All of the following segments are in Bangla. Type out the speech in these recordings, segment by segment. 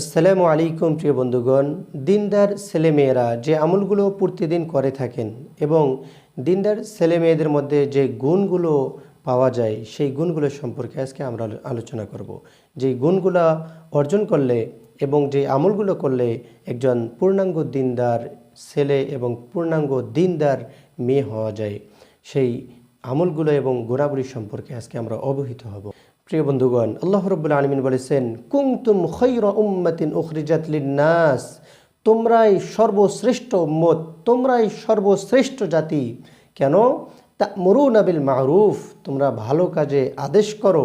আসসালামু আলাইকুম প্রিয় বন্ধুগণ, দিনদার ছেলেমেয়েরা যে আমলগুলো প্রতিদিন করে থাকেন এবং দিনদার ছেলেমেয়েদের মধ্যে যে গুণগুলো পাওয়া যায়, সেই গুণগুলো সম্পর্কে আজকে আমরা আলোচনা করব। যে গুণগুলো অর্জন করলে এবং যে আমলগুলো করলে একজন পূর্ণাঙ্গ দিনদার ছেলে এবং পূর্ণাঙ্গ দিনদার মেয়ে হওয়া যায়, সেই আমলগুলো এবং গুণাবলী সম্পর্কে আজকে আমরা অবহিত হব। প্রিয় বন্ধুগণ, আল্লাহ রব্বুল আলমিন বলেছেন কুমতুম খৈর উখরিজাত নাস তোমরাই সর্বশ্রেষ্ঠ মত তোমরাই সর্বশ্রেষ্ঠ জাতি। কেন? তা মরু নাবিল মারুফ, তোমরা ভালো কাজে আদেশ করো।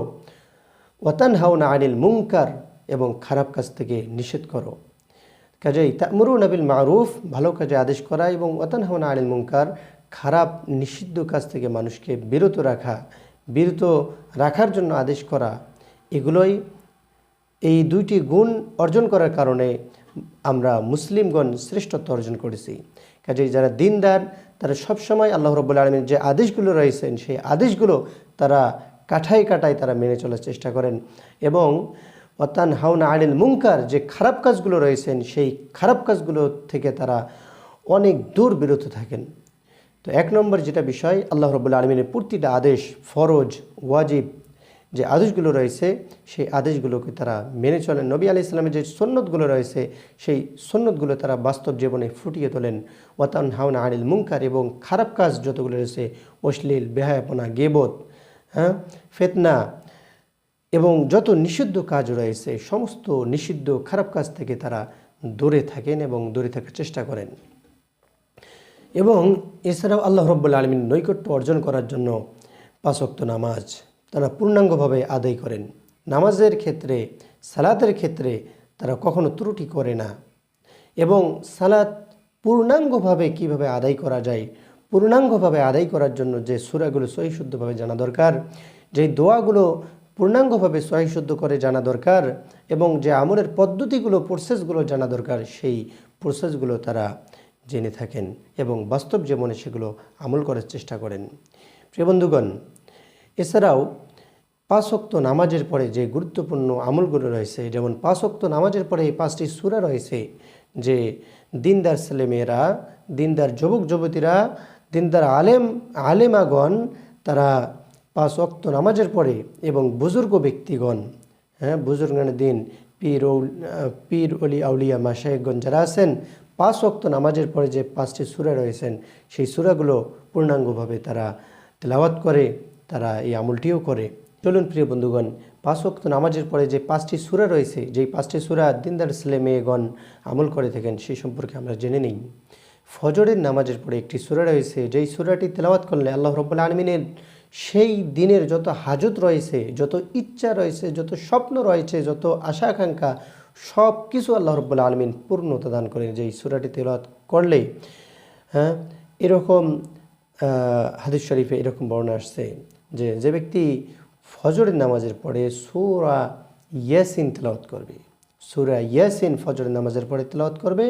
ওয়াতান হাউনা আনিল মুঙ্কার এবং খারাপ কাজ থেকে নিষেধ করো। কাজেই তামরু নাবিল মারুফ, ভালো কাজে আদেশ করা এবং ওয়াতান হাওনা আনিল মুঙ্কার খারাপ নিষিদ্ধ কাজ থেকে মানুষকে বিরত রাখা। বিরত রাখার জন্য আদেশ করা, এগুলোই এই দুইটি গুণ অর্জন করার কারণে আমরা মুসলিমগণ শ্রেষ্ঠত্ব অর্জন করেছি। কাজে যারা দিনদার, তারা সবসময় আল্লাহ রব্বুল আলমীর যে আদেশগুলো রয়েছেন, সেই আদেশগুলো তারা কাঠায় কাটায় তারা মেনে চলার চেষ্টা করেন এবং অতান হাউনা আনিল মুঙ্কার যে খারাপ কাজগুলো রয়েছেন, সেই খারাপ কাজগুলো থেকে তারা অনেক দূর বিরত থাকেন। তো এক নম্বর যেটা বিষয়, আল্লাহ রবুল্লা আলমিনের প্রতিটা আদেশ, ফরজ, ওয়াজিব যে আদেশগুলো রয়েছে, সেই আদেশগুলোকে তারা মেনে চলেন। নবী আলি ইসলামের যে সন্ন্যতগুলো রয়েছে, সেই সন্ন্যতগুলো তারা বাস্তব জীবনে ফুটিয়ে তোলেন। ওয়াতান হাওনা আনিল মুঙ্কার এবং খারাপ কাজ যতগুলো রয়েছে, অশ্লীল, বেহায়াপনা, গেবত হ্যাঁ ফেতনা এবং যত নিষিদ্ধ কাজ রয়েছে, সমস্ত নিষিদ্ধ খারাপ কাজ থেকে তারা দূরে থাকেন এবং দূরে থাকার চেষ্টা করেন। এবং এছাড়াও আল্লাহ রব্বুল আলমিন নৈকট্য অর্জন করার জন্য পাঁচক্ত নামাজ তারা পূর্ণাঙ্গভাবে আদায় করেন। নামাজের ক্ষেত্রে, সালাতের ক্ষেত্রে তারা কখনো ত্রুটি করে না এবং সালাত পূর্ণাঙ্গভাবে কীভাবে আদায় করা যায়, পূর্ণাঙ্গভাবে আদায় করার জন্য যে সুরাগুলো সহিশুদ্ধভাবে জানা দরকার, যে দোয়াগুলো পূর্ণাঙ্গভাবে সহিশুদ্ধ করে জানা দরকার এবং যে আমলের পদ্ধতিগুলো প্রসেসগুলো জানা দরকার, সেই প্রসেসগুলো তারা জেনে থাকেন এবং বাস্তব জীবনে সেগুলো আমল করার চেষ্টা করেন। প্রিয় বন্ধুগণ, এছাড়াও পাঁচক্ত নামাজের পরে যে গুরুত্বপূর্ণ আমলগুলো রয়েছে, যেমন পাঁচক্ত নামাজের পরে এই পাঁচটি সুরা রয়েছে, যে দিনদার ছেলেমেয়েরা, দিনদার যুবক যুবতীরা, দিনদার আলেম, আলেমাগণ, তারা পাঁচ অক্ত নামাজের পরে এবং বুজুর্গ ব্যক্তিগণ হ্যাঁ বুজুর্গানের দিন পীর পীর অলি আউলিয়া মাসায়েকগণ যারা আছেন পাঁচ অক্ত নামাজের পরে যে পাঁচটি সুরা রয়েছেন, সেই সুরাগুলো পূর্ণাঙ্গভাবে তারা তেলাওয়াত করে, তারা এই আমলটিও করে। চলুন প্রিয় বন্ধুগণ, পাঁচ ওয়াক্ত নামাজের পরে যে পাঁচটি সূরা রয়েছে, যেই পাঁচটি সূরা দিনদার ছেলে মেয়েগণ আমল করে থাকেন, সেই সম্পর্কে আমরা জেনে নিই। ফজরের নামাজের পরে একটি সূরা রয়েছে, যেই সূরাটি তেলাওয়াত করলে আল্লাহ রব্বুল আলমিনের সেই দিনের যত হাজত রয়েছে, যত ইচ্ছা রয়েছে, যত স্বপ্ন রয়েছে, যত আশা আকাঙ্ক্ষা সব কিছু আল্লাহ রব্বুল আলমিন পূর্ণতা দান করেন। যেই সুরাটি তেলাওয়াত করলে হ্যাঁ এরকম হাদিস শরীফে এরকম বর্ণনা আসছে যে যে ব্যক্তি ফজরের নামাজের পরে সুরা ইয়াসিন তেলাওয়াত করবে, সুরা ইয়াসিন ফজরের নামাজের পরে তেলাওয়াত করবে,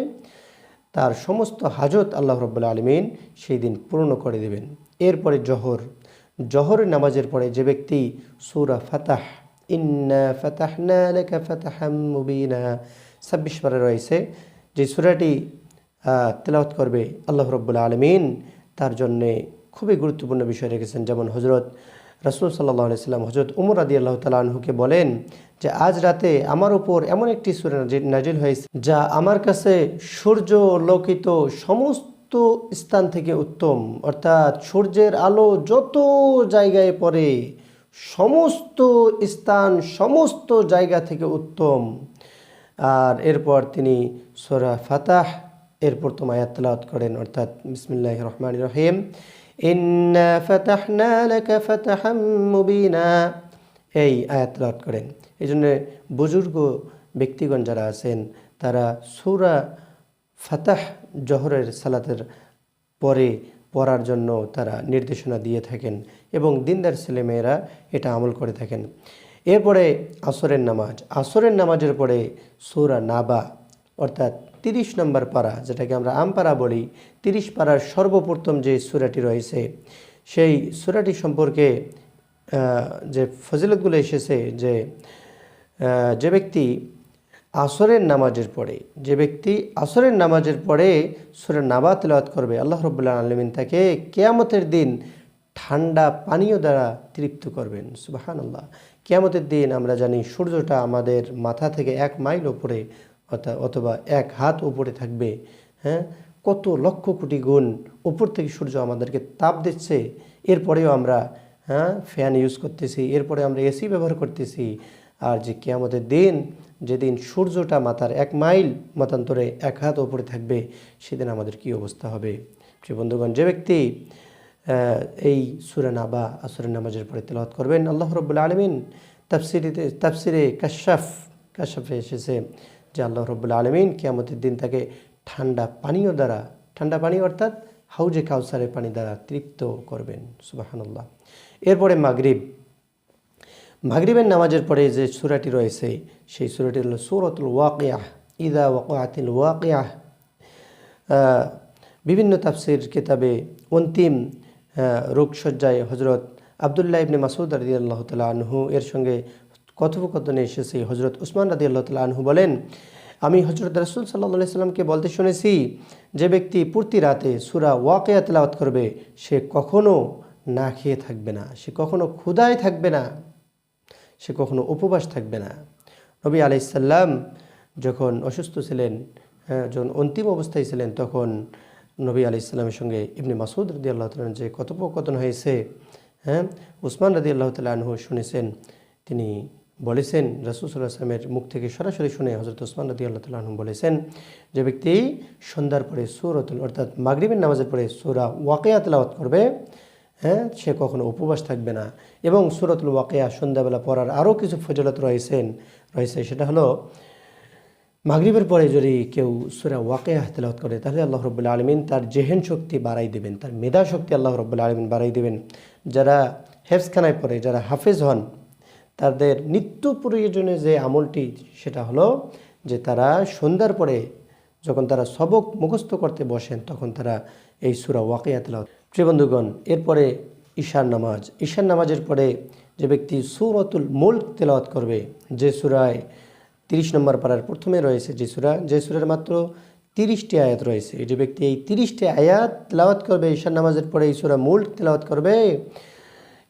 তার সমস্ত হাজত আল্লাহ রব্বুল্লা আলমিন সেই দিন পূর্ণ করে দেবেন। এরপরে জহর, জহরের নামাজের পরে যে ব্যক্তি সুরা ফাতাহ ছাব্বিশ বারে রয়েছে যে সুরাটি তেলাওয়াত করবে আল্লাহ রব্বুল্লা আলমিন। তার জন্যে খুবই গুরুত্বপূর্ণ বিষয় রেখেছেন যেমন হজরত রসুল সাল্লাহ আলাইসাল্লাম হজরত উমর আদি আল্লাহ তালাহুকে বলেন যে, আজ রাতে আমার উপর এমন একটি সুরা নাজিল হয়েছে যা আমার কাছে সূর্য লোকিত সমস্ত স্থান থেকে উত্তম। অর্থাৎ সূর্যের আলো যত জায়গায় পড়ে সমস্ত স্থান, সমস্ত জায়গা থেকে উত্তম। আর এরপর তিনি সোরা ফাতাহ, এরপর তো আয়াত তেলাওয়াত করেন, অর্থাৎ বিসমিল্লাহ রহমান রহিম। ইন্না এই আয়াত করেন। এই জন্য বুজুর্গ ব্যক্তিগণ যারা আছেন, তারা সূরা ফাতাহ, জহরের সালাতের পরে পড়ার জন্য তারা নির্দেশনা দিয়ে থাকেন এবং দিনদার ছেলেমেয়েরা এটা আমল করে থাকেন। এরপরে আসরের নামাজ। আসরের নামাজের পরে সূরা নাবা, অর্থাৎ তিরিশ নম্বর পারা, যেটাকে আমরা আমপারা বলি, তিরিশ পারার সর্বপ্রথম যে সূরাটি রয়েছে, সেই সূরাটি সম্পর্কে যে ফজিলতগুলো এসেছে যে যে ব্যক্তি আসরের নামাজের পরে, যে ব্যক্তি আসরের নামাজের পরে সুরে নাবা তেলাওয়াত করবে, আল্লাহ রব্বুল্লাহ আলমিন তাকে কেয়ামতের দিন ঠান্ডা পানীয় দ্বারা তৃপ্ত করবেন সুবাহান আল্লাহ কেয়ামতের দিন আমরা জানি সূর্যটা আমাদের মাথা থেকে এক মাইল ওপরে অথা- অথবা এক হাত উপরে থাকবে হ্যাঁ? কত লক্ষ কোটি গুণ উপর থেকে সূর্য আমাদেরকে তাপ দিচ্ছে। এরপরেও আমরা হ্যাঁ ফ্যান ইউজ করতেছি, এরপরে আমরা এসি ব্যবহার করতেছি। আর যে কেয়ামতের দিন, যেদিন সূর্যটা মাথার এক মাইল মতান্তরে এক হাত ওপরে থাকবে, সেদিন আমাদের কি অবস্থা হবে? সে বন্ধুগণ, যে ব্যক্তি এই সুরে নাবা আসরের নামাজের পরে তেলাওয়াত করবেন। আল্লাহ রব্বুল্লা আলমিন তাফসিরিতে তাফসিরে কাশাফ, কাশাফে এসেছে যে আল্লাহ রব্বুল্লা আলমিন কেয়ামতের দিন তাকে ঠান্ডা পানীয় দ্বারা, ঠান্ডা পানি অর্থাৎ হাউজে কাউসারের পানি দ্বারা তৃপ্ত করবেন। সুবাহানুল্লাহ। এরপরে মাগরিব। মাগরিবের নামাজের পরে যে সুরাটি রয়েছে, সেই সুরাটি হলো সুরতুল ওয়াকিয়াহ ইদা ওয়াকিয়াতিল ওয়াকিয়াহ বিভিন্ন তাফসির কিতাবে অন্তিম রোগসজ্জায় হজরত আবদুল্লাহ ইবনে মাসুদ রাদি আল্লাহ তালা আনহু এর সঙ্গে কথোপকথনে এসেছে। হজরত উসমান রাদি আল্লাহ তালা আনহু বলেন, আমি হজরত রসুল সাল্লাহ সাল্লামকে বলতে শুনেছি, যে ব্যক্তি পূর্তি রাতে সুরা ওয়াকিয়া তেলাওয়াত করবে, সে কখনো না খেয়ে থাকবে না, সে কখনো ক্ষুধায় থাকবে না, সে কখনো উপবাস থাকবে না। নবী আলাইসাল্লাম যখন অসুস্থ ছিলেন যখন অন্তিম অবস্থায় ছিলেন, তখন নবী আলাইসাল্লামের সঙ্গে ইবনে মাসুদ রদি আল্লাহ তালন যে কথোপকথন হয়েছে হ্যাঁ উসমান রদি আল্লাহ তালহু শুনেছেন। তিনি বলেছেন রাসুসাল্লাহ আসলামের মুখ থেকে সরাসরি শুনে হজরত ওসমান রদি আল্লাহ তালহু বলেছেন যে ব্যক্তি সন্ধ্যার পরে সুরতুল, অর্থাৎ মাগরিবের নামাজের পরে সুরা ওয়াকেয়া তেলাওয়াত করবে হ্যাঁ সে কখনো উপবাস থাকবে না। এবং সুরতুল ওয়াকেয়া সন্ধ্যাবেলা পড়ার আরও কিছু ফজলত রয়েছেন, রয়েছে সেটা হলো মাগরিবের পরে যদি কেউ সুরা ওয়াকিয়া তেলাওয়াত করে, তাহলে আল্লাহ রব্বুল্লা আলমিন তার জেহেন শক্তি বাড়াই দেবেন, তার মেধা শক্তি আল্লাহ রব্বুল্লা আলমিন বাড়াই দেবেন। যারা হেফসখানায় পড়ে, যারা হাফেজ হন, তাদের নিত্য প্রয়োজনে যে আমলটি, সেটা হলো যে তারা সন্ধ্যার পরে যখন তারা সবক মুখস্থ করতে বসেন, তখন তারা এই সুরা ওয়াকিয়া তেলাওয়াত প্রিয় বন্ধুগণ, এরপরে ঈশার নামাজ। ঈশার নামাজের পরে যে ব্যক্তি সুরতুল মুল্ক তেলাওয়াত করবে, যে সুরায় তিরিশ নম্বর পাড়ার প্রথমে রয়েছে যে সুরা, যে সুরার মাত্র তিরিশটি আয়াত রয়েছে। যে ব্যক্তি এই তিরিশটি আয়াত তেলাওয়াত করবে ঈশান নামাজের পরে এই সুরা মুল্ক তেলাওয়াত করবে,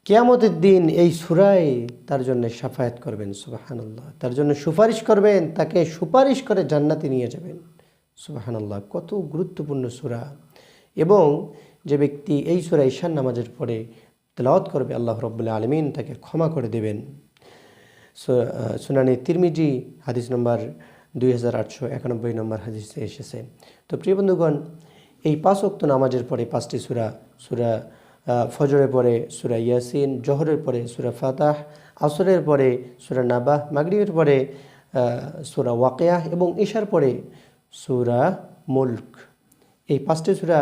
কেয়ামতের দিন এই সুরায় তার জন্য সাফায়াত করবেন, সুবাহানাল্লাহ। তার জন্য সুপারিশ করবেন, তাকে সুপারিশ করে জান্নাতে নিয়ে যাবেন, সুবাহানাল্লাহ। কত গুরুত্বপূর্ণ সুরা। এবং যে ব্যক্তি এই সুরা ঈশান নামাজের পরে তেলাওয়াত করবে, আল্লাহ রব্বুল্লাহ আলমিন তাকে ক্ষমা করে দেবেন। সুনানি তিরমিজি হাদিস নম্বর দুই হাজার আটশো একানব্বই নম্বর হাদিসে এসেছে। তো প্রিয় বন্ধুগণ, এই পাঁচ অক্ত নামাজের পরে পাঁচটি সুরা সুরা ফজরের পরে সুরা ইয়াসিন, জহরের পরে সুরা ফাতাহ, আসরের পরে সুরা নাবাহ, মাগরিবের পরে সুরা ওয়াকিয়াহ এবং ঈশার পরে সুরা মুল্ক। এই পাঁচটি সুরা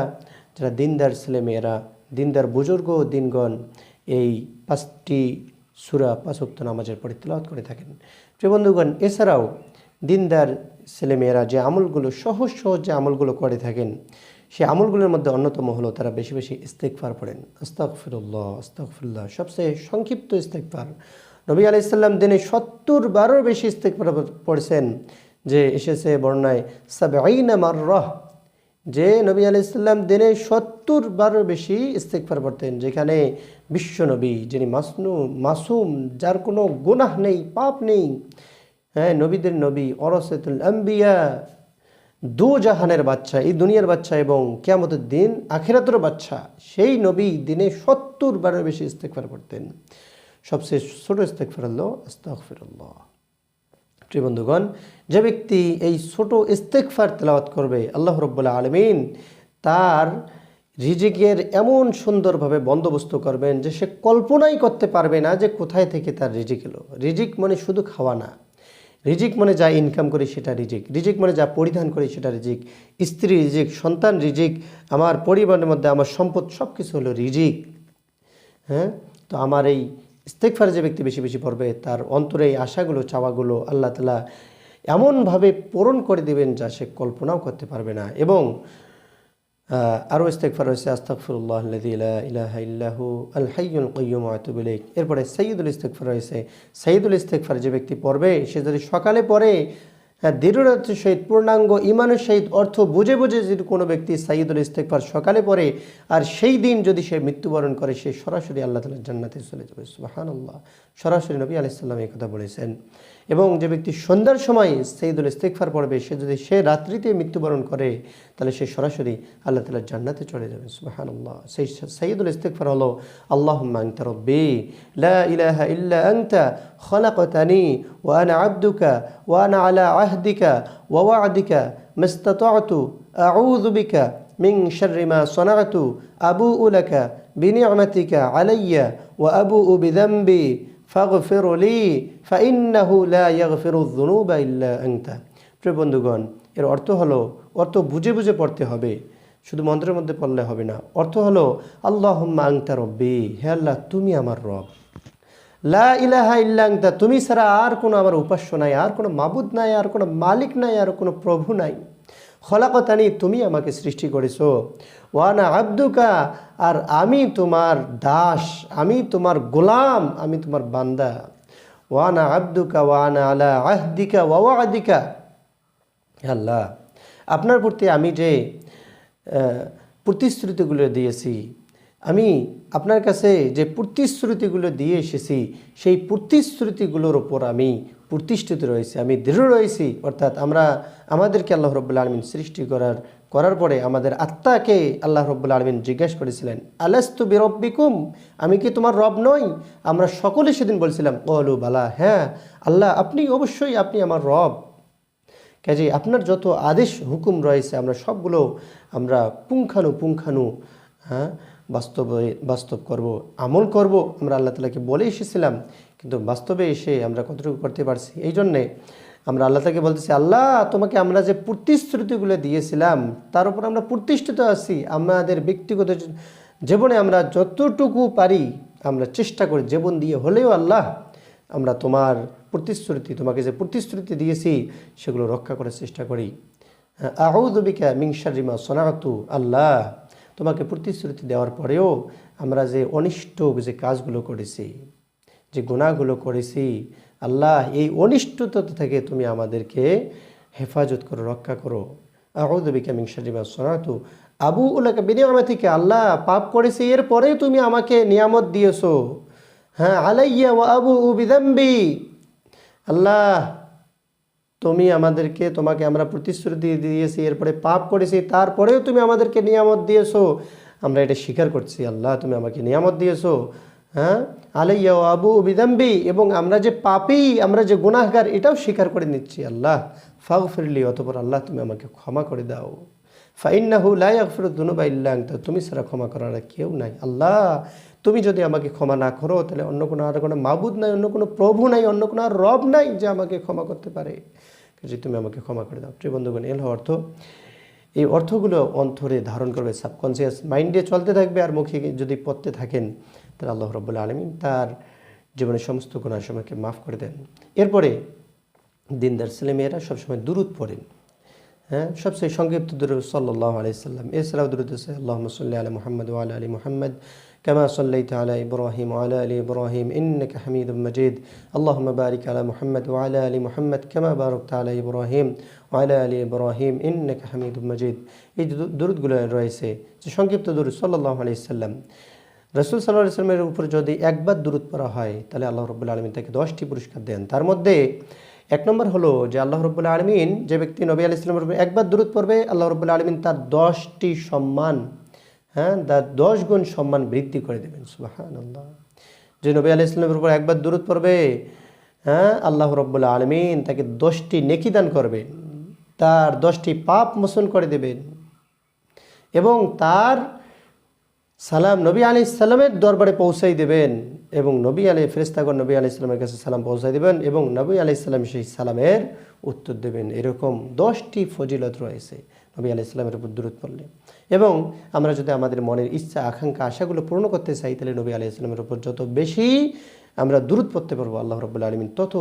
যারা দিনদার ছেলেমেয়েরা, দিনদার বুজুর্গ দিনগণ, এই পাঁচটি সুরা পাঁচক্ত নামাজের পরে করে থাকেন। প্রিয় বন্ধুগণ, এছাড়াও দিনদার ছেলেমেয়েরা যে আমলগুলো, সহজ সহজ যে আমলগুলো করে থাকেন, সেই আমলগুলোর মধ্যে অন্যতম হলো তারা বেশি বেশি ইস্তেকফার পড়েন। আস্তাকফিরুল্লাহ আস্তাকফিরুল্লাহ সবচেয়ে সংক্ষিপ্ত ইস্তেকফার নবী আলাইসাল্লাম দিনে সত্তর বারোর বেশি ইস্তেকফার পড়েছেন, যে এসেছে বর্ণায় সাবাইনা মাররাহ। যে নবী আলাইসাল্লাম দিনে সত্তর বারের বেশি ইস্তেকফার পড়তেন, যেখানে বিশ্ব নবী যিনি মাসনু, মাসুম, যার কোনো গুনাহ নেই, পাপ নেই হ্যাঁ নবীদের নবী, অরসেতুল আম্বিয়া, দু জাহানের বাচ্চা, এই দুনিয়ার বাচ্চা এবং কেয়ামতের দিন আখিরাতের বাচ্চা, সেই নবী দিনে সত্তর বারের বেশি ইস্তেকফার করতেন সবচেয়ে ছোট ইস্তেকফার হলো আস্তাগফিরুল্লাহ। প্রিয় বন্ধুগণ, যে ব্যক্তি এই ছোট ইস্তেকফার তেলাওয়াত করবে, আল্লাহ রব্বুল্লাহ আলমিন তার রিজিকের এমন সুন্দরভাবে বন্দোবস্ত করবেন যে সে কল্পনাই করতে পারবে না যে কোথায় থেকে তার রিজিক এলো। রিজিক মানে শুধু খাওয়া না। রিজিক মানে যা ইনকাম করি সেটা রিজিক। রিজিক মানে যা পরিধান করি সেটা রিজিক। স্ত্রী রিজিক, সন্তান রিজিক, আমার পরিবারের মধ্যে আমার সম্পদ সব কিছু হলো রিজিক। হ্যাঁ? তো আমার এই ইস্তেকফার যে ব্যক্তি বেশি বেশি পড়বে, তার অন্তরে এই আশাগুলো, চাওয়াগুলো আল্লাহ তালা এমনভাবে পূরণ করে দেবেন যা সে কল্পনাও করতে পারবে না। এবং আরও ইস্তেকফার রয়েছে আস্তাকফিরুল্লাহ ইলাহা ইল্লাহু, আল আতুবিলেক এরপরে সঈদুল ইস্তেকফার রয়েছে। সঈদুল ইস্তেকফার যে ব্যক্তি পড়বে, সে যদি সকালে পড়ে হ্যাঁ দৃঢ়তার সহিত পূর্ণাঙ্গ, ইমানের সহিত অর্থ বুঝে বুঝে যদি কোনো ব্যক্তি সাইদুল ইস্তেকবার সকালে পড়ে, আর সেই দিন যদি সে মৃত্যুবরণ করে, সে সরাসরি আল্লাহ তালার জান্নাতে চলে যাবে। সুবাহান আল্লাহ সরাসরি নবী আলাইসাল্লাম এই কথা বলেছেন। এবং যে ব্যক্তি সন্ধ্যার সময় সঈদুল ইস্তেকফার পড়বে, সে যদি সে রাত্রিতে মৃত্যুবরণ করে, তাহলে সে সরাসরি আল্লাহ তালার জান্নাতে চলে যাবে। আল্লাহ সেই সঈদুল ইস্তেকফার হলো আল্লাহ আব্দুকা ওয়ানা আলা আহদিকা ওয়াওয়াদিকা মাস্তাতাতু, আউযু বিকা মিন শাররি মা সানাতু, আবুউ লাকা বিনি'মাতিকা আলাইয়া, ওয়া আবুউ বিযামবি লি প্রিয় বন্ধুগণ, এর অর্থ হলো, অর্থ বুঝে বুঝে পড়তে হবে। শুধু মন্ত্রের মধ্যে পড়লে হবে না। অর্থ হলো, আল্লাহুম্মা আনতা রব্বি, হে আল্লাহ, তুমি আমার রব। লা ইলাহা ইল্লা আনতা, তুমি ছাড়া আর কোনো আমার উপাস্য নাই, আর কোনো মাবুদ নাই, আর কোনো মালিক নাই, আর কোনো প্রভু নাই। খলাকতানি, তুমি আমাকে সৃষ্টি করেছ। ওয়ানা আব্দুকা আর আমি তোমার দাস, আমি তোমার গোলাম, আমি তোমার বান্দা। ওয়ানা আব্দুকা ওয়ানা আলা আহদিকা, ওয়া ওয়াদিকা। আল্লাহ, আপনার প্রতি আমি যে প্রতিশ্রুতিগুলো দিয়েছি, আমি আপনার কাছে যে প্রতিশ্রুতিগুলো দিয়ে এসেছি, সেই প্রতিশ্রুতিগুলোর ওপর আমি প্রতিষ্ঠিত রয়েছি, আমি দৃঢ় রয়েছি। অর্থাৎ আমরা, আমাদেরকে আল্লাহ রব্বুল্লা আলমিন সৃষ্টি করার করার পরে আমাদের আত্মাকে আল্লাহ রব্বুল্লা আলমিন জিজ্ঞেস করেছিলেন, আলাস্তু বিরব্বিকুম? আমি কি তোমার রব নই? আমরা সকলে সেদিন বলছিলাম অলু বালা হ্যাঁ আল্লাহ, আপনি অবশ্যই আপনি আমার রব। কাজে আপনার যত আদেশ, হুকুম রয়েছে, আমরা সবগুলো আমরা পুঙ্খানু পুঙ্খানু হ্যাঁ বাস্তবে, বাস্তব করব, আমল করব, আমরা আল্লাহ তালাকে বলে এসেছিলাম, কিন্তু বাস্তবে এসে আমরা কতটুকু করতে পারছি? এই জন্যে আমরা আল্লাহ তাকে বলতেছি, আল্লাহ, তোমাকে আমরা যে প্রতিশ্রুতিগুলো দিয়েছিলাম, তার উপর আমরা প্রতিষ্ঠিত আছি। আমাদের ব্যক্তিগত জীবনে আমরা যতটুকু পারি, আমরা চেষ্টা করি, জীবন দিয়ে হলেও আল্লাহ, আমরা তোমার প্রতিশ্রুতি, তোমাকে যে প্রতিশ্রুতি দিয়েছি, সেগুলো রক্ষা করার চেষ্টা করি। আহুদবিকা মিংসারিমা সোনাতু আল্লাহ, তোমাকে প্রতিশ্রুতি দেওয়ার পরেও আমরা যে অনিষ্ট যে কাজগুলো করেছি, যে গুণাগুলো করেছি আল্লাহ এই অনিষ্টতা থেকে তুমি আমাদেরকে হেফাজত করো, রক্ষা করো। আহুদবিকা মিংসারিমা সোনাতু আবু উল্লাহকে বিনিয়মা থেকে আল্লাহ পাপ করেছি, এরপরেও তুমি আমাকে নিয়ামত দিয়েছ। হ্যাঁ আলাইয়া ও আবু বিদম্বি আল্লাহ, তুমি আমাদেরকে, তোমাকে আমরা প্রতিশ্রুতি দিয়েছি, এরপরে পাপ করেছি, তারপরেও তুমি আমাদেরকে নিয়ামত দিয়েছ। আমরা এটা স্বীকার করছি, আল্লাহ তুমি আমাকে নিয়ামত দিয়েছ। হ্যাঁ আলাইয়া আবু বিদম্বি, এবং আমরা যে পাপি, আমরা যে গুনাহগার, এটাও স্বীকার করে নিচ্ছি, আল্লাহ। ফাগ ফিরলি অতপর আল্লাহ, তুমি আমাকে ক্ষমা করে দাও। ফাইন্নাহু লা ইয়াগফিরু যুনুবা ইল্লা আনতা, তুমি ছাড়া ক্ষমা করার কেউ নাই। আল্লাহ, তুমি যদি আমাকে ক্ষমা না করো, তাহলে অন্য কোনো, আর কোনো মাবুদ নাই, অন্য কোনো প্রভু নাই, অন্য কোনো আর রব নাই যে আমাকে ক্ষমা করতে পারে। যে তুমি আমাকে ক্ষমা করে দাও। প্রিয় বন্ধুগণ এল অর্থ। এই অর্থগুলো অন্তরে ধারণ করবে সাবকনসিয়াস মাইন্ডে চলতে থাকবে, আর মুখে যদি পড়তে থাকেন তাহলে আল্লাহ রব্বুল্লা আলমিন তার জীবনের সমস্ত গুণার সময়কে মাফ করে দেন এরপরে দিনদার ছেলেমেয়েরা সবসময় দূরত পড়েন হ্যাঁ সবচেয়ে সংক্ষিপ্ত দুরুদ সাল্লাহ আলাইসাল্লাম এছাড়াও দুরুদ আছে আল্লাহ সাল্লি আলা মোহাম্মদ ওয়ালা আলী মোহাম্মদ كما صليت على إبراهيم وعلى آل إبراهيم إنك حميد مجيد اللهم بارك على محمد وعلى آل محمد كما باركت على إبراهيم وعلى آل إبراهيم إنك حميد مجيد এই যে দূরতগুলো রয়েছে যে সংক্ষিপ্ত দূরত সাল্লাহ আলাইসাল্লাম রসুল সাল্লাহ ইসলামের উপর যদি একবার দূরত পড়া হয়, তাহলে আল্লাহ রব্বুল্লা আলমিন তাকে দশটি পুরস্কার দেন। তার মধ্যে এক নম্বর হলো যে আল্লাহ রব্বুল্লা আলমিন যে ব্যক্তি নবী আলি ইসলামের উপর একবার দূরত পড়বে, আল্লাহ রব্বুল্লা আলমিন তার দশটি সম্মান হ্যাঁ তার দশ গুণ সম্মান বৃদ্ধি করে দেবেন। সুবাহান আল্লাহ যে নবী আলি ইসলামের উপর একবার দূরত পড়বে হ্যাঁ আল্লাহ রব্বুল্লা আলমিন তাকে দশটি নেকি দান করবেন, তার দশটি পাপ মোচন করে দেবেন এবং তার সালাম নবী আলি ইসলামের দরবারে পৌঁছাই দেবেন এবং নবী আলী ফেরেস্তাগর নবী আলি ইসলামের কাছে সালাম পৌঁছাই দেবেন এবং নবী আলি ইসলাম সেই সালামের উত্তর দেবেন। এরকম দশটি ফজিলত রয়েছে নবী আলি ইসলামের উপর দূরত পড়লে। এবং আমরা যদি আমাদের মনের ইচ্ছা, আকাঙ্ক্ষা, আশাগুলো পূর্ণ করতে চাই, তাহলে নবী আলি ইসলামের উপর যত বেশি আমরা দূরত পড়তে পারব, আল্লাহ রবুল্লা আলমিন, তত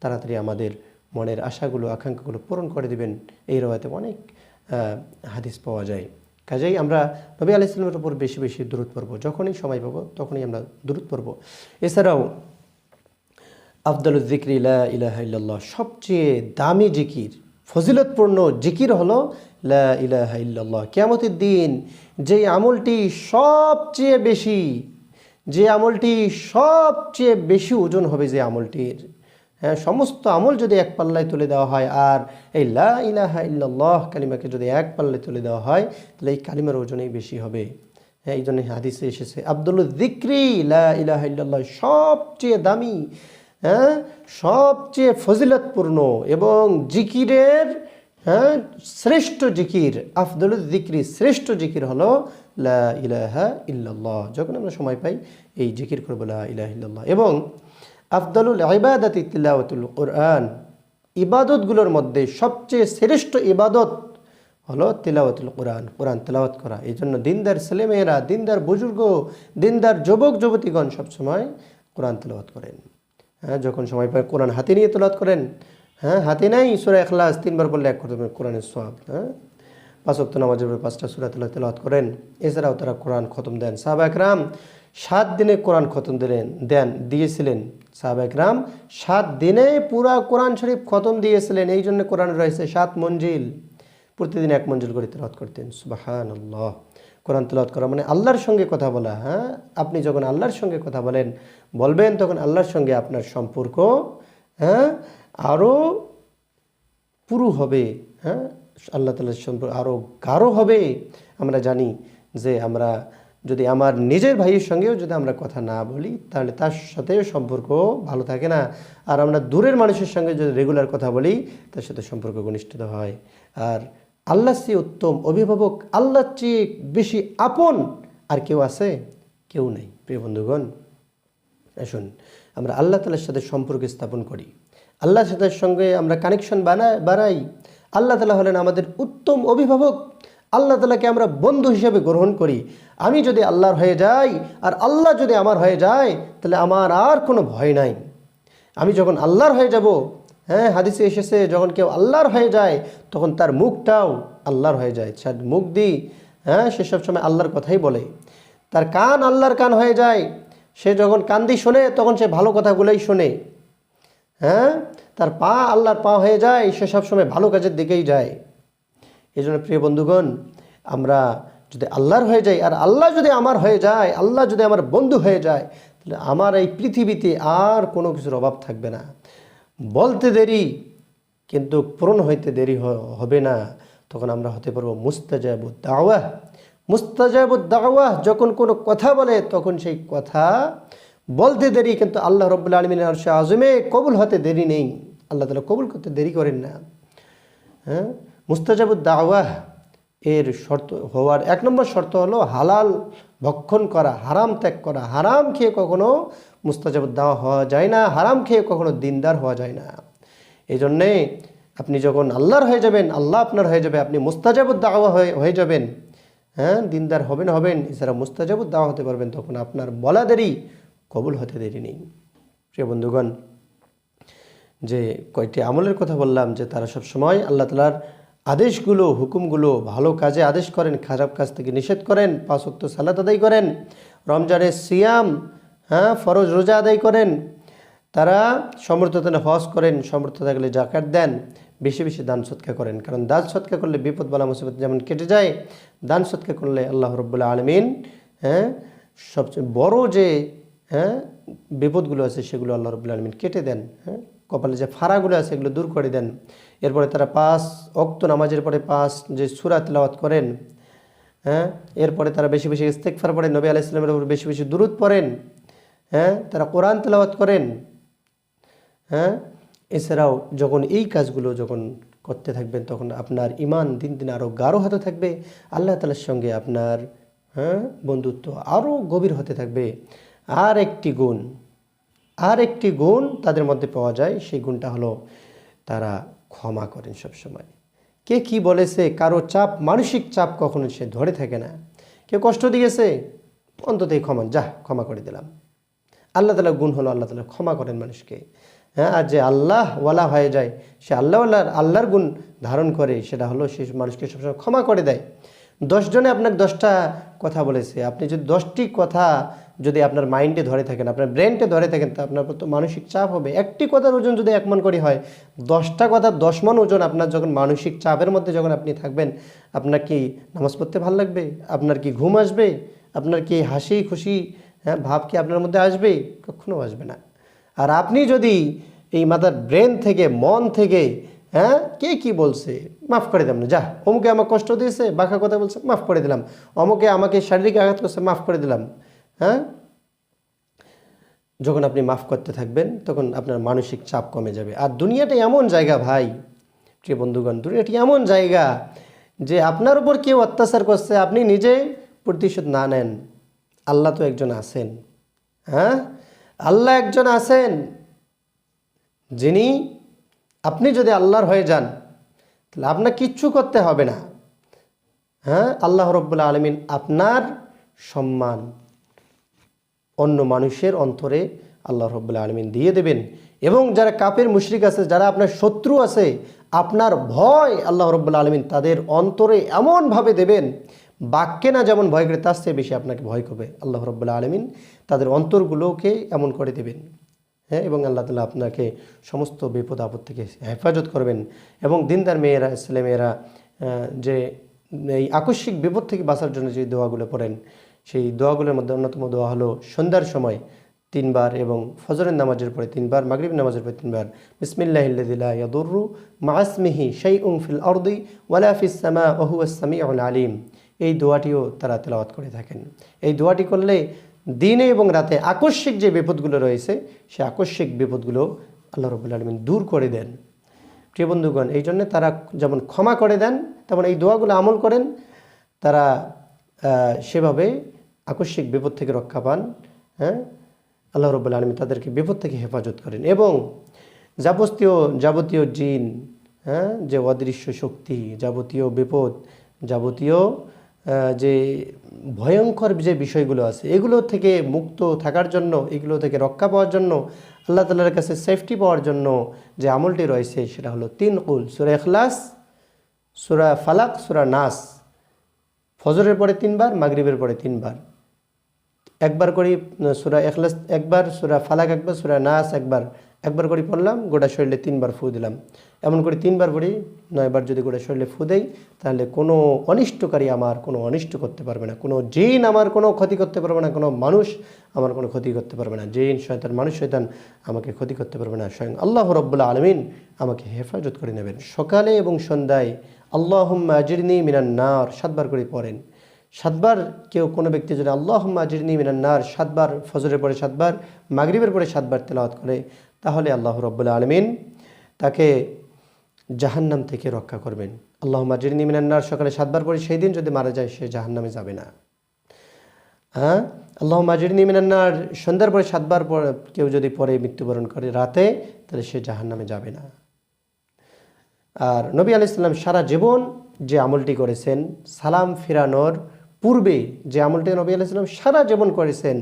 তাড়াতাড়ি আমাদের মনের আশাগুলো, আকাঙ্ক্ষাগুলো পূরণ করে দিবেন। এই রবাতে অনেক হাদিস পাওয়া যায়। কাজেই আমরা নবী আলি ইসলামের উপর বেশি বেশি দূরত পড়ব। যখনই সময় পাবো, তখনই আমরা দূরত পড়ব। এছাড়াও আফদাল জিক্রি লা ইলাহা সবচেয়ে দামি জিকির, ফজিলতপূর্ণ জিকির হলো লা ইলাহা ইল্লাল্লাহ। দিন যে আমলটি সবচেয়ে বেশি, যে আমলটি সবচেয়ে বেশি ওজন হবে যে আমলটির। হ্যাঁ সমস্ত আমল যদি এক পাল্লায় তুলে দেওয়া হয় আর এই লা ইলাহা ইল্লাল্লাহ কালিমাকে যদি এক পাল্লায় তুলে দেওয়া হয়, তাহলে এই কালিমার ওজনেই বেশি হবে। হ্যাঁ এই জন্য হাদিসে এসেছে আব্দুল দিক্রি লা ইলাহা ইল্লাল্লাহ সবচেয়ে দামি হ্যাঁ সবচেয়ে ফজিলতপূর্ণ এবং জিকিরের হ্যাঁ শ্রেষ্ঠ জিকির, আফদুল দিক্রি শ্রেষ্ঠ জিকির হলো লা ইলাহা ইল্লাল্লাহ। যখন আমরা সময় পাই, এই জিকির করব লা ইলাহা ইল্লাল্লাহ এবং আফদালুল ইবাদাতি তিলাওয়াতুল কোরআন। ইবাদতগুলোর মধ্যে সবচেয়ে শ্রেষ্ঠ ইবাদত হলো তিলাওয়াতুল কোরআন কোরআন তেলাওয়াত করা। এই জন্য দিনদার ছেলেমেয়েরা, দিনদার বুজুর্গ, দিনদার যুবক, যুবতীগণ সবসময় কোরআন তেলাওয়াত করেন। হ্যাঁ যখন সময় পায় কোরআন হাতে নিয়ে তেলাওয়াত করেন। হ্যাঁ হাতে নাই, সুরা এখলাস তিনবার বললে এক করতে কোরআনের সব হ্যাঁ পাঁচ অক্ত নামাজের পাঁচটা সুরা তেলা তেলাওয়াত করেন। এছাড়াও তারা কোরআন খতম দেন। সাহাবা একরাম সাত দিনে কোরআন খতম দিলেন, দেন দিয়েছিলেন সাহাবা একরাম সাত দিনে পুরা কোরআন শরীফ খতম দিয়েছিলেন, এই জন্য কোরআন রয়েছে সাত মঞ্জিল। প্রতিদিন এক মঞ্জিল করে তেলাওয়াত করতেন সুবাহান আল্লাহ কোরআন তেলাওয়াত করা মানে আল্লাহর সঙ্গে কথা বলা হ্যাঁ? আপনি যখন আল্লাহর সঙ্গে কথা বলেন, বলবেন, তখন আল্লাহর সঙ্গে আপনার সম্পর্ক হ্যাঁ? আরও পুরু হবে হ্যাঁ? আল্লাহ তালার সম্পর্ক আরও গাঢ় হবে। আমরা জানি যে আমরা যদি আমার নিজের ভাইয়ের সঙ্গেও যদি আমরা কথা না বলি, তাহলে তার সাথে সম্পর্ক ভালো থাকে না। আর আমরা দূরের মানুষের সঙ্গে যদি রেগুলার কথা বলি, তার সাথে সম্পর্ক ঘনিষ্ঠতা হয়। আর আল্লাহ চেয়ে উত্তম অভিভাবক, আল্লাহর চেয়ে বেশি আপন আর কেউ আছে? কেউ নেই। প্রিয় বন্ধুগণ, আসুন, আমরা আল্লাহ তালার সাথে সম্পর্ক স্থাপন করি। আল্লাহ তালার সঙ্গে আমরা কানেকশন বানাই, বাড়াই। আল্লাহ তালা হলেন আমাদের উত্তম অভিভাবক। আল্লাহ তালাকে আমরা বন্ধু হিসেবে গ্রহণ করি। আমি যদি আল্লাহর হয়ে যাই আর আল্লাহ যদি আমার হয়ে যায়, তাহলে আমার আর কোনো ভয় নাই। আমি যখন আল্লাহর হয়ে যাব হ্যাঁ হাদিসে এসেছে, যখন কেউ আল্লাহর হয়ে যায়, তখন তার মুখটাও আল্লাহর হয়ে যায়। তার মুখ দিই হ্যাঁ সে সময় আল্লাহর কথাই বলে। তার কান আল্লাহর কান হয়ে যায়। সে যখন কান দিয়ে শোনে, তখন সে ভালো কথাগুলোই শোনে। হ্যাঁ তার পা আল্লাহর পা হয়ে যায়, সে সময় ভালো কাজের দিকেই যায়। এই জন্য প্রিয় বন্ধুগণ, আমরা যদি আল্লাহর হয়ে যাই, আর আল্লাহ যদি আমার হয়ে যায়, আল্লাহ যদি আমার বন্ধু হয়ে যায়, তাহলে আমার এই পৃথিবীতে আর কোনো কিছুর অভাব থাকবে না। বলতে দেরি, কিন্তু পূরণ হইতে দেরি হবে না। তখন আমরা হতে পারব মুস্তাজাবু দাওয়া। মুস্তাজাবু দাওয়া যখন কোনো কথা বলে, তখন সেই কথা বলতে দেরি, কিন্তু আল্লাহ রব্বুল আলমিনের আরশে আজমে কবুল হতে দেরি নেই। আল্লাহ তালা কবুল করতে দেরি করেন না। হ্যাঁ? মুস্তাজাবুদ দাওয়াহ এর শর্ত হওয়ার এক নম্বর শর্ত হলো হালাল ভক্ষণ করা, হারাম ত্যাগ করা। হারাম খেয়ে কখনো মুস্তাজাবুদ দাওয়া হওয়া যায় না, হারাম খেয়ে কখনো দিনদার হওয়া যায় না। এই জন্যে আপনি যখন আল্লাহর হয়ে যাবেন, আল্লাহ আপনার হয়ে যাবে, আপনি মুস্তাজাবুদ দাওয়া হয়ে যাবেন হ্যাঁ দিনদার হবেন হবেন, এছাড়া মুস্তাজাবুদ দাওয়া হতে পারবেন, তখন আপনার বলা দেরি, কবুল হতে দেরি নেই। প্রিয় বন্ধুগণ, যে কয়টি আমলের কথা বললাম, যে তারা সব সময় আল্লাহ তালার আদেশগুলো, হুকুমগুলো ভালো কাজে আদেশ করেন, খারাপ কাজ থেকে নিষেধ করেন, পাঁচক্ত সালাত আদায় করেন রমজানের সিয়াম হ্যাঁ ফরজ রোজা আদায় করেন, তারা সমর্থ থাকলে হজ করেন সমর্থ থাকলে জাকাত দেন, বেশি বেশি দান সৎকা করেন। কারণ দান সৎকা করলে বিপদ বালা মুসিবত যেমন কেটে যায়, দান সৎকা করলে আল্লাহ রব্বুল্লাহ আলমিন হ্যাঁ সবচেয়ে বড় যে হ্যাঁ বিপদগুলো আছে সেগুলো আল্লাহ রবুল্লা আলমিন কেটে দেন হ্যাঁ। কপালে যে ফাড়াগুলো আছে এগুলো দূর করে দেন। এরপরে তারা পাঁচ অক্ত নামাজের পরে পাঁচ যে সুরা তেলাওয়াত করেন হ্যাঁ? এরপরে তারা বেশি বেশি ইস্তেকফার পড়েন, নবী আলাহ ইসলামের উপর বেশি বেশি দূরত পড়েন হ্যাঁ? তারা কোরআন তেলাওয়াত করেন হ্যাঁ? এছাড়াও যখন এই কাজগুলো যখন করতে থাকবেন, তখন আপনার ইমান দিন দিন আরও গাঢ় হতে থাকবে, আল্লাহ তালার সঙ্গে আপনার হ্যাঁ? বন্ধুত্ব আরও গভীর হতে থাকবে। আর একটি গুণ আর একটি গুণ তাদের মধ্যে পাওয়া যায়, সেই গুণটা হলো তারা ক্ষমা করেন সব সময় কে কি বলেছে, কারও চাপ, মানসিক চাপ কখনো সে ধরে থাকে না। কেউ কষ্ট দিয়েছে অন্ততই ক্ষমা, যা, ক্ষমা করে দিলাম। আল্লাহ তালা গুণ হলো আল্লাহ তালা ক্ষমা করেন মানুষকে। হ্যাঁ আর যে আল্লাহ ওয়ালা হয়ে যায়, সে আল্লাহ আল্লাহর আল্লাহর গুণ ধারণ করে, সেটা হলো সে মানুষকে সবসময় ক্ষমা করে দেয়। দশজনে আপনার দশটা কথা বলেছে। আপনি যদি দশটি কথা যদি আপনার মাইন্ডে ধরে থাকেন, আপনার ব্রেনটে ধরে থাকেন, তা আপনার তো মানসিক চাপ হবে। একটি কথার ওজন যদি এক মন করে হয়, দশটা কথা, দশ মন ওজন আপনার যখন মানসিক চাপের মধ্যে যখন আপনি থাকবেন, আপনার কি নামাজ পড়তে ভালো লাগবে? আপনার কি ঘুম আসবে? আপনার কি হাসি খুশি হ্যাঁ ভাব কি আপনার মধ্যে আসবে? কখনো আসবে না। আর আপনি যদি এই মাথার ব্রেন থেকে, মন থেকে হ্যাঁ কে কি বলছে, মাফ করে দিলাম না, যা, অমুকে আমাকে কষ্ট দিয়েছে, বাঁকা কথা বলছে, মাফ করে দিলাম। অমুকে আমাকে শারীরিক আঘাত করছে, মাফ করে দিলাম। হ্যাঁ? যখন আপনি মাফ করতে থাকবেন, তখন আপনার মানসিক চাপ কমে যাবে। আর দুনিয়াটা এমন জায়গা ভাই, প্রিয় বন্ধুগণ, দুনিয়াটি এমন জায়গা যে আপনার উপর কেউ অত্যাচার করছে, আপনি নিজে প্রতিশোধ না নেন। আল্লাহ তো একজন আছেন। হ্যাঁ? আল্লাহ একজন আছেন। যিনি, আপনি যদি আল্লাহর হয়ে যান, তাহলে আপনার কিচ্ছু করতে হবে না। হ্যাঁ? আল্লাহ রব্বুল্লা আলমিন আপনার সম্মান অন্য মানুষের অন্তরে আল্লাহ রব্বুল্লা আলমিন দিয়ে দেবেন। এবং যারা কাপের মুশরিক আছে যারা আপনার শত্রু আছে আপনার ভয় আল্লাহ রব্বুল্লা আলমিন তাদের অন্তরে এমনভাবে দেবেন বাক্যে না যেমন ভয় করে তার চেয়ে বেশি আপনাকে ভয় করবে। আল্লাহ রব্বুল্লা আলমিন তাদের অন্তরগুলোকে এমন করে দেবেন। হ্যাঁ এবং আল্লাহ তালা আপনাকে সমস্ত বিপদ আপদ থেকে হেফাজত করবেন। এবং দিনদার মেয়েরা ছেলে মেয়েরা আহ, যে এই আকস্মিক বিপদ থেকে বাঁচার জন্য যে দোয়াগুলো পড়েন সেই দোয়াগুলোর মধ্যে অন্যতম দোয়া হলো সন্ধ্যার সময় তিনবার এবং ফজরের নামাজের পরে তিনবার মাগরিব নামাজের পরে তিনবার বিসমিল্লাহিল্লাদিল্লা ইয়াদুরু মাসমিহি সেই উং ফিল অর্দি ওয়ালাফিস সামা ওহু সামি আলিম। এই দোয়াটিও তারা তেলাওয়াত করে থাকেন। এই দোয়াটি করলে দিনে এবং রাতে আকস্মিক যে বিপদগুলো রয়েছে, সে আকস্মিক বিপদগুলো আল্লাহ রবুল্লা আলমিন দূর করে দেন। প্রিয় বন্ধুগণ, এই জন্যে তারা যেমন ক্ষমা করে দেন, তেমন এই দোয়াগুলো আমল করেন। তারা সেভাবে আকস্মিক বিপদ থেকে রক্ষা পান হ্যাঁ? আল্লাহ রবুল্লা আলমী তাদেরকে বিপদ থেকে হেফাজত করেন। এবং যাবতীয় যাবতীয় জিন হ্যাঁ যে অদৃশ্য শক্তি, যাবতীয় বিপদ, যাবতীয় যে ভয়ঙ্কর যে বিষয়গুলো আছে, এগুলো থেকে মুক্ত থাকার জন্য, এগুলো থেকে রক্ষা পাওয়ার জন্য, আল্লাহ তালার কাছে সেফটি পাওয়ার জন্য যে আমলটি রয়েছে, সেটা হলো তিন কুল, সুরা এখলাস সুরা ফালাক, সুরা নাস। ফজরের পরে তিনবার, মাগরিবের পরে তিনবার। একবার করি সুরা এখলাস একবার সুরা ফালাক, একবার সুরা নাস, একবার একবার করে পড়লাম, গোটা শরীরে তিনবার ফু দিলাম। এমন করে তিনবার পড়ি, নয়বার যদি গোটা শরীরে ফু দেই, তাহলে কোনো অনিষ্টকারী আমার কোনো অনিষ্ট করতে পারবে না। কোনো জিন আমার কোনো ক্ষতি করতে পারবে না, কোনো মানুষ আমার কোনো ক্ষতি করতে পারবে না। জিন, শয়তান, মানুষ, শয়তান আমাকে ক্ষতি করতে পারবে না। স্বয়ং আল্লাহ রব্বুল্লা আলমিন আমাকে হেফাজত করে নেবেন। সকালে এবং সন্ধ্যায় আল্লাহ আজিরনি মিনান্নার সাতবার করে পড়েন। সাতবার কেউ কোনো ব্যক্তি যদি আল্লাহ আজিরনি মিনান্নার সাতবার ফজরের পরে সাতবার, মাগরিবের পরে সাতবার তেলাওয়াত করে, তাহলে আল্লাহ রব্বুল্লা আলমিন তাকে জাহান্নাম থেকে রক্ষা করবেন। আল্লাহ আজিরনি মিনান্নার সকালে সাতবার পরে সেই দিন যদি মারা যায়, সে জাহান্নামে যাবে না। হ্যাঁ? আল্লাহ আজিরনি মিনান্নার সন্ধ্যার পরে সাতবার পর কেউ যদি পরে মৃত্যুবরণ করে রাতে, তাহলে সে জাহান্নামে যাবে না। আর নবী আলাইসাল্লাম সারা জীবন যে আমলটি করেছেন, সালাম ফিরানোর পূর্বে যে আমলটি নবী আলাইসাল্লাম সারা জীবন করেছেন,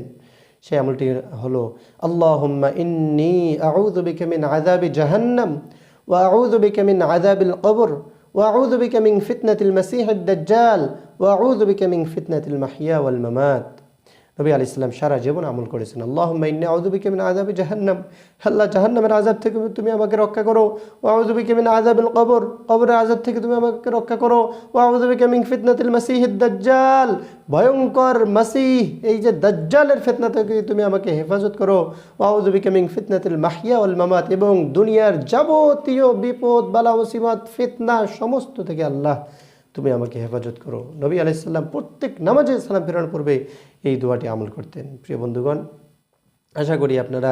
সেই আমলটি হলো, আল্লাহুম্মা ইন্নি আউযু বিকা মিন আযাবি জাহান্নাম ওয়া আউযু বিকা মিন আযাবিল কবর মিন ফিতনাতিল মাসীহিদ দাজ্জাল ওয়া আউযু বিকা মিন ফিতনাতিল মাহইয়া ওয়াল মামাত। নবী আলি ইসলাম সারা জীবন আমল করেছেন। আল্লাহ ইন্নি আউযুবিকা মিন আযাবি জাহান্নাম। আল্লাহ জাহান্নামের আযাব থেকে তুমি আমাকে রক্ষা করো। ও আউযুবিকা মিন আযাবিল কবর। কবরের আযাব থেকে তুমি আমাকে রক্ষা করো। ও আউযুবিকা মিন ফিতনাতিল মাসীহিদ দাজ্জাল। ভয়ঙ্কর মাসিহ, এই যে দাজ্জালের ফিতনা থেকে তুমি আমাকে হেফাজত করো। ও আউযুবিকা মিন ফিতনাতিল মাহইয়া ওয়াল মামাত এবং দুনিয়ার যাবতীয় বিপদ, বালা, মুসিবত, ফিতনা, সমস্ত থেকে আল্লাহ তুমি আমাকে হেফাজত করো। নবী আলাইসাল্লাম প্রত্যেক নামাজে সালাম ফেরানোর পূর্বে এই দোয়াটি আমল করতেন। প্রিয় বন্ধুগণ, আশা করি আপনারা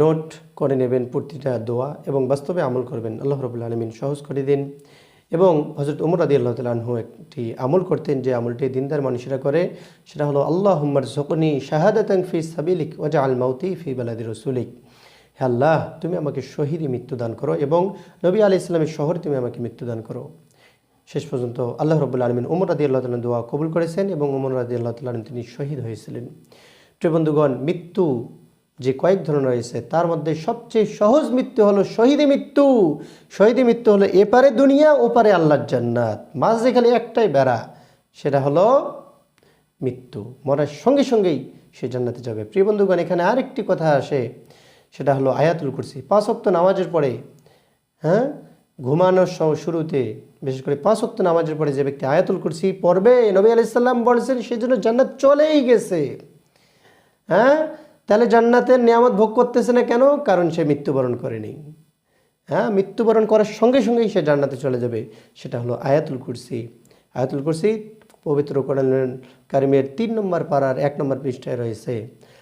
নোট করে নেবেন প্রতিটা দোয়া এবং বাস্তবে আমল করবেন। আল্লাহ রবুল্লা আলমিন সহজ করে দিন এবং হজরত উমর আদি আল্লাহ তালহু একটি আমল করতেন যে আমলটি দিনদার মানুষেরা করে। সেটা হলো আল্লাহ হুম্মর জকনি শাহাদাতাং ফি সাবিলিক ওজা আল মাউতি ফি বালাদি রসুলিক। হে আল্লাহ, তুমি আমাকে শহীদই মৃত্যুদান করো এবং নবী আলি ইসলামের শহরে তুমি আমাকে মৃত্যুদান করো। শেষ পর্যন্ত আল্লাহ রবুল্লা আলমিন উমর রাদি আল্লাহ তালা দোয়া কবুল করেছেন এবং উমর রাদি আল্লাহ তালা তিনি শহীদ হয়েছিলেন। প্রিয় বন্ধুগণ, মৃত্যু যে কয়েক ধরনের রয়েছে, তার মধ্যে সবচেয়ে সহজ মৃত্যু হলো শহীদী মৃত্যু। শহীদী মৃত্যু হলো এপারে দুনিয়া, ওপারে আল্লাহর জান্নাত। মাঝ যেখানে একটাই বেড়া, সেটা হলো মৃত্যু। মরার সঙ্গে সঙ্গেই সে জান্নাতে যাবে। প্রিয় বন্ধুগণ, এখানে আরেকটি কথা আসে। সেটা হলো আয়াতুল কুরসি। পাঁচ অক্ত নামাজের পরে হ্যাঁ ঘুমানোর শুরুতে, বিশেষ করে পাঁচ অক্ত নামাজের পরে যে ব্যক্তি আয়াতুল কুরসি পড়বে, নবী আলাইসাল্লাম বলেছেন সেই জন্য জান্নাত চলেই গেছে। হ্যাঁ তাহলে জান্নাতের নিয়ামত ভোগ করতেছে না কেন? কারণ সে মৃত্যুবরণ করেনি। হ্যাঁ মৃত্যুবরণ করার সঙ্গে সঙ্গেই সে জান্নাতে চলে যাবে। সেটা হলো আয়াতুল কুরসি। আয়াতুল কুরসি পবিত্র কোরআন কারিমের তিন নম্বর পাড়ার এক নম্বর পৃষ্ঠায় রয়েছে।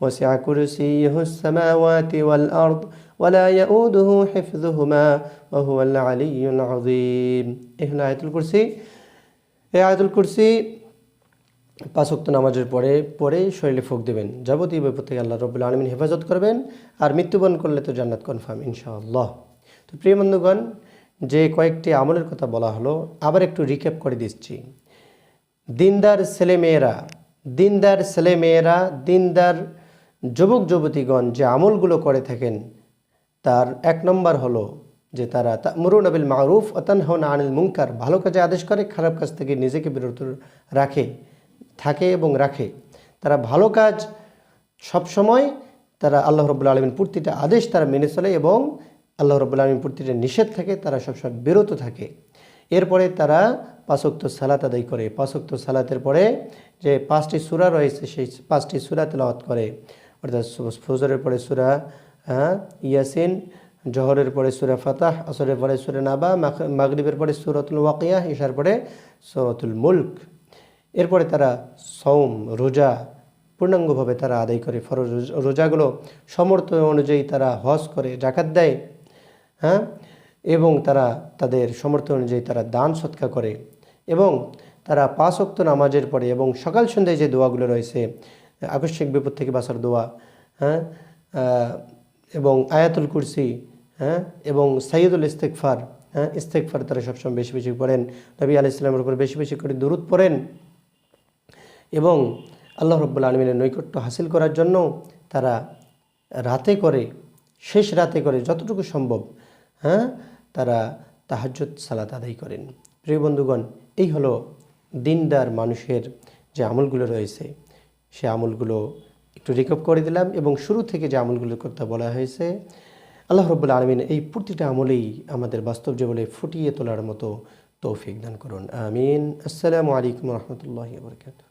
وسع كرسيه السماوات والأرض ولا يؤوده حفظهما وهو العلي العظيم إهنا آية الكرسي এই আয়াতুল কুরসি পাঁচক্ত নামাজের পরে পরে শরীরে ফুক দেবেন যাবতীয় বিপদ থেকে আল্লাহ রব্বুল আলমিন হেফাজত করবেন আর মৃত্যুবরণ করলে তো জান্নাত কনফার্ম ইনশাআল্লাহ তো প্রিয় বন্ধুগণ যে কয়েকটি আমলের কথা বলা হলো আবার একটু রিক্যাপ করে দিচ্ছি দিনদার ছেলেমেয়েরা দিনদার ছেলেমেয়েরা দিনদার যুবক যুবতীগণ যে আমলগুলো করে থাকেন, তার এক নম্বর হলো যে তারা মরুন আবিল মারুফ অতানহন আনিল মুঙ্কার ভালো কাজে আদেশ করে, খারাপ কাজ থেকে নিজেকে বিরত রাখে, থাকে এবং রাখে। তারা ভালো কাজ সবসময় তারা আল্লাহ রবুল্লা আলমিন পূর্তিটা আদেশ তারা মেনে চলে এবং আল্লাহ রবুল্লা আলমিন পূর্তিটা নিষেধ থাকে, তারা সবসময় বিরত থাকে। এরপরে তারা পাঁচক্ত সালাত আদায় করে। পাঁচক্ত সালাতের পরে যে পাঁচটি সুরা রয়েছে, সেই পাঁচটি সুরা তেলাওয়াত করে। অর্থাৎ ফজরের পরে সুরা হ্যাঁ ইয়াসিন, জহরের পরে সুরা ফাতাহ, আসরের পরে সুরা নাবা মাগরিবের পরে সুরতুল ওয়াকিয়া ইশার পরে সুরতুল মুল্ক। এরপরে তারা সৌম রোজা, পূর্ণাঙ্গভাবে তারা আদায় করে ফরজ রোজাগুলো। সমর্থ অনুযায়ী তারা হজ করে জাকাত দেয় হ্যাঁ এবং তারা তাদের সমর্থ অনুযায়ী তারা দান সৎকা করে। এবং তারা পাঁচ অক্ত নামাজের পরে এবং সকাল সন্ধ্যায় যে দোয়াগুলো রয়েছে আকস্মিক বিপদ থেকে বাঁচার দোয়া হ্যাঁ? এবং আয়াতুল কুরসি হ্যাঁ? এবং সাইয়দুল ইস্তেকফার হ্যাঁ? ইস্তেকফার তারা সবসময় বেশি বেশি পড়েন। নবী আলি ইসলামের উপর বেশি বেশি করে দূরত পড়েন। এবং আল্লাহ রব্বুল আলমিনের নৈকট্য হাসিল করার জন্য তারা রাতে করে, শেষ রাতে করে যতটুকু সম্ভব হ্যাঁ? তারা তাহাজ্জুদ, সালাত আদায় করেন। প্রিয় বন্ধুগণ, এই হলো দিনদার মানুষের যে আমলগুলো রয়েছে। সে আমলগুলো একটু রিকপ করে দিলাম এবং শুরু থেকে যে আমলগুলোর কথা বলা হয়েছে, আল্লাহ রব্বুল আলমিন এই প্রতিটা আমলেই আমাদের বাস্তব জীবনে ফুটিয়ে তোলার মতো তৌফিক দান করুন। আমিন। আসসালামু আলাইকুম রহমতুল্লাহ বরকাত